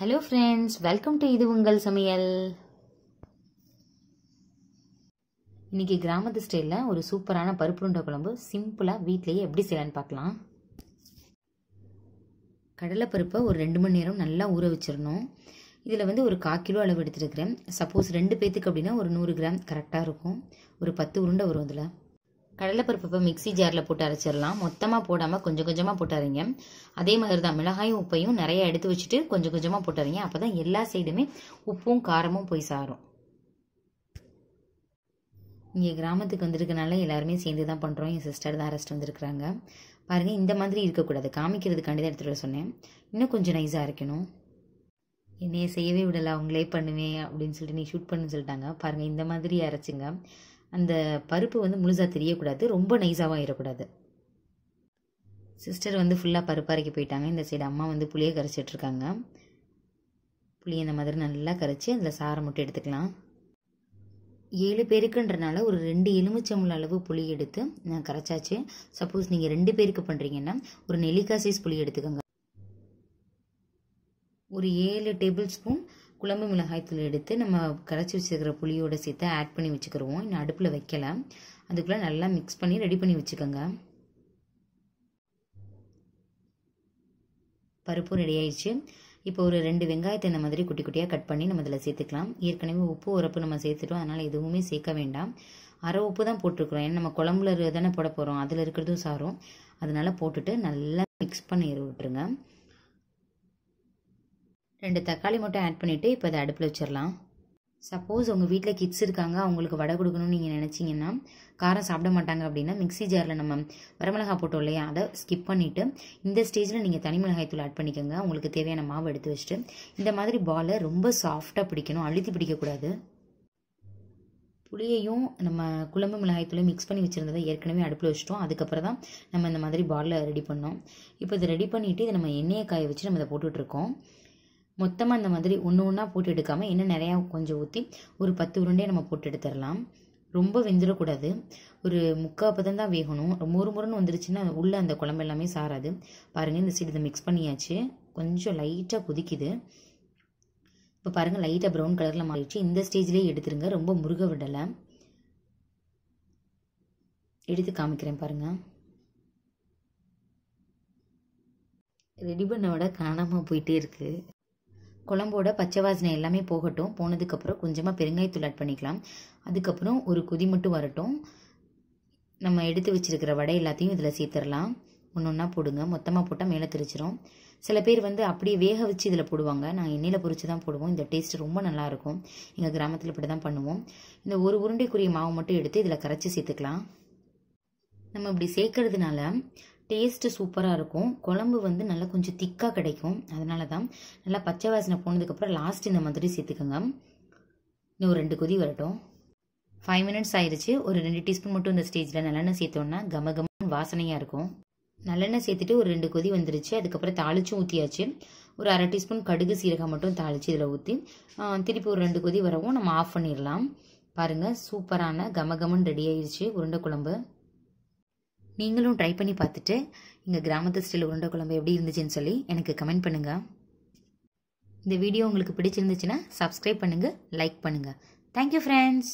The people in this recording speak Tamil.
ஹலோ ஃப்ரெண்ட்ஸ் வெல்கம் டு இது உங்கள் சமையல். இன்னைக்கு கிராமத்து ஸ்டைலில் ஒரு சூப்பரான பருப்புருண்டை குழம்பு சிம்பிளாக வீட்லேயே எப்படி செய்யலான்னு பார்க்கலாம். கடலைப்பருப்பை ஒரு ரெண்டு மணி நேரம் நல்லா ஊற வச்சிடணும். இதில் வந்து ஒரு கால் கிலோ அளவு எடுத்துருக்கிறேன். சப்போஸ் ரெண்டு பேத்துக்கு அப்படின்னா ஒரு நூறு கிராம் கரெக்டாக இருக்கும். ஒரு பத்து உருண்டை வரும் இதில் கடலைப்பருப்பு இப்போ மிக்ஸி ஜாரில் போட்டு அரைச்சிடலாம். மொத்தமாக போடாமல் கொஞ்சம் கொஞ்சமாக போட்டாருங்க அதே மாதிரி தான் மிளகாயும் உப்பையும் நிறைய எடுத்து வச்சுட்டு கொஞ்சம் கொஞ்சமாக போட்டாருங்க அப்போ தான் எல்லா சைடுமே உப்பும் காரமும் போய் சாரும். இங்கே கிராமத்துக்கு வந்திருக்கனால எல்லாருமே சேர்ந்து தான் பண்ணுறோம் என் சிஸ்டர் தான் அரெஸ்ட் வந்திருக்கிறாங்க. பாருங்கள் இந்த மாதிரி இருக்கக்கூடாது. காமிக்கிறதுக்காண்டி தான் எடுத்துகிட்டு வர சொன்னேன். இன்னும் கொஞ்சம் நைஸாக அரைக்கணும். என்னையை செய்யவே விடலை. அவங்களே பண்ணுவேன் அப்படின்னு சொல்லிட்டு நீ ஷூட் பண்ணுன்னு சொல்லிட்டாங்க. பாருங்கள் இந்த மாதிரி அரைச்சிங்க. அந்த பருப்பு வந்து முழுசாக தெரியக்கூடாது ரொம்ப நைஸாகவும் ஆயிடக்கூடாது சிஸ்டர் வந்து ஃபுல்லாக பருப்பு அரைக்க போயிட்டாங்க. இந்த சைடு அம்மா வந்து புளியை கரைச்சிட்ருக்காங்க. புளியை இந்த மாதிரி நல்லா கரைச்சி அதில் சாரை மட்டும் எடுத்துக்கலாம். ஏழு பேருக்குன்றனால ஒரு ரெண்டு எலுமிச்சம்பழ அளவு புளி எடுத்து நான் கரைச்சாச்சு. சப்போஸ் நீங்கள் ரெண்டு பேருக்கு பண்ணுறீங்கன்னா ஒரு நெல்லிக்காய் சைஸ் புளி எடுத்துக்கோங்க. ஒரு ஏழு டேபிள் ஸ்பூன் குழம்பு மிளகாய்த்தூள் எடுத்து நம்ம கரைச்சி வச்சுருக்கிற புளியோடு சேர்த்து ஆட் பண்ணி வச்சுக்கிடுவோம் இன்னும் அடுப்பில் வைக்கல. அதுக்குள்ளே நல்லா மிக்ஸ் பண்ணி ரெடி பண்ணி வச்சுக்கோங்க. பருப்பும் ரெடி ஆயிடுச்சு. இப்போ ஒரு ரெண்டு வெங்காயத்தை இந்த மாதிரி குட்டி குட்டியாக கட் பண்ணி நம்ம இதில் சேர்த்துக்கலாம். ஏற்கனவே உப்பு உரப்பு நம்ம சேர்த்துட்டோம். அதனால் எதுவுமே சேர்க்க வேண்டாம். அரை உப்பு தான் போட்டிருக்கிறோம். ஏன்னா நம்ம குழம்புல தானே போட போகிறோம் அதில் இருக்கிறதும் சாரும். அதனால் போட்டுட்டு நல்லா மிக்ஸ் பண்ணி விட்டுருங்க ரெண்டு தக்காளி மட்டும் ஆட் பண்ணிவிட்டு இப்போ அதை அடுப்பில் வச்சிடலாம். சப்போஸ் உங்கள் வீட்டில் கிட்ஸ் இருக்காங்க அவங்களுக்கு வடை கொடுக்கணும்னு நீங்கள் நினச்சிங்கன்னா காரம் சாப்பிட மாட்டாங்க அப்படின்னா மிக்ஸி ஜாரில் நம்ம வரமிளகா போட்டோம் இல்லையா அதை ஸ்கிப் பண்ணிவிட்டு இந்த ஸ்டேஜில் நீங்கள் தனி மிளகாய் தூள் ஆட் பண்ணிக்கோங்க. உங்களுக்கு தேவையான மாவு எடுத்து வச்சுட்டு இந்த மாதிரி பாலை ரொம்ப சாஃப்டாக பிடிக்கணும். அழுத்தி பிடிக்கக்கூடாது. புளியையும் நம்ம குழம்பு மிளகாய்த்தூளையும் மிக்ஸ் பண்ணி வச்சுருந்ததை ஏற்கனவே அடுப்பில் வச்சுட்டோம். அதுக்கப்புறம் தான் நம்ம இந்த மாதிரி பாலில் ரெடி பண்ணோம். இப்போ இதை ரெடி பண்ணிவிட்டு இதை நம்ம எண்ணெயை காய வச்சு நம்ம இதை போட்டுட்ருக்கோம் மொத்தமாக இந்த மாதிரி ஒன்று ஒன்றா போட்டு எடுக்காமல் இன்னும் நிறையா கொஞ்சம் ஊற்றி ஒரு பத்து உருண்டையை நம்ம போட்டு எடுத்துடலாம். ரொம்ப வெந்துடக்கூடாது. ஒரு முக்கால் பதம் தான் வேகணும். மொறு முறுன்னு வந்துருச்சுன்னா உள்ளே அந்த குழம்பு எல்லாமே சாராது. பாருங்கள் இந்த சைடு இதை மிக்ஸ் பண்ணியாச்சு. கொஞ்சம் லைட்டாக கொதிக்குது. இப்போ பாருங்கள் லைட்டாக ப்ரௌன் கலரில் மாறிடுச்சு. இந்த ஸ்டேஜ்லேயே எடுத்துருங்க. ரொம்ப முருக விடலை. எடுத்து காமிக்கிறேன் பாருங்கள் ரெடி பண்ண விட காணாமல் போயிட்டே இருக்குது குழம்போட பச்சை வாசனை எல்லாமே போகட்டும். போனதுக்கப்புறம் கொஞ்சமாக பெருங்காயத்தூள் ஆட் பண்ணிக்கலாம். அதுக்கப்புறம் ஒரு கொதி மட்டும் வரட்டும். நம்ம எடுத்து வச்சிருக்கிற வடை எல்லாத்தையும் இதில் சேர்த்துடலாம். ஒன்று ஒன்றா போடுங்க. மொத்தமாக போட்டால் மேலே தெரிச்சிரும். சில பேர் வந்து அப்படியே வேக வச்சு இதில் போடுவாங்க. நான் எண்ணெயில் பொறிச்சு தான் போடுவோம். இந்த டேஸ்ட் ரொம்ப நல்லாயிருக்கும் எங்கள் கிராமத்தில் இப்படி தான் பண்ணுவோம். இந்த ஒரு உருண்டைக்குரிய மாவு மட்டும் எடுத்து இதில் கரைச்சி சேர்த்துக்கலாம். நம்ம இப்படி சேர்க்கறதுனால டேஸ்ட்டு சூப்பராக இருக்கும். குழம்பு வந்து நல்லா கொஞ்சம் திக்காக கிடைக்கும். அதனால தான் நல்லா பச்சை வாசனை போனதுக்கப்புறம் லாஸ்ட் இந்த மாதிரி சேர்த்துக்கோங்க. இன்னும் ஒரு ரெண்டு கொதி வரட்டும். ஃபைவ் மினிட்ஸ் ஆயிடுச்சு ஒரு ரெண்டு டீஸ்பூன் மட்டும் இந்த ஸ்டேஜில் நல்லெண்ணெய் சேர்த்தோன்னா கம கம வாசனையாக இருக்கும். நல்லெண்ணெய் சேர்த்துட்டு ஒரு ரெண்டு கொதி வந்துருச்சு. அதுக்கப்புறம் தாளிச்சும் ஊற்றியாச்சு ஒரு அரை டீஸ்பூன் கடுகு சீரகம் மட்டும் தாளித்து இதில் ஊற்றி திருப்பி ஒரு ரெண்டு கொதி வரவும் நம்ம ஆஃப் பண்ணிடலாம். பாருங்கள் சூப்பரான கமகமன் ரெடி ஆயிடுச்சு உருண்டை குழம்பு. நீங்களும் ட்ரை பண்ணி பார்த்துட்டு எங்கள் கிராமத்து ஸ்டைல் உருண்டை குழம்பு எப்படி இருந்துச்சுன்னு சொல்லி எனக்கு கமெண்ட் பண்ணுங்கள் இந்த வீடியோ உங்களுக்கு பிடிச்சிருந்துச்சுன்னா சப்ஸ்கிரைப் பண்ணுங்கள் லைக் பண்ணுங்கள் தேங்க்யூ ஃப்ரெண்ட்ஸ்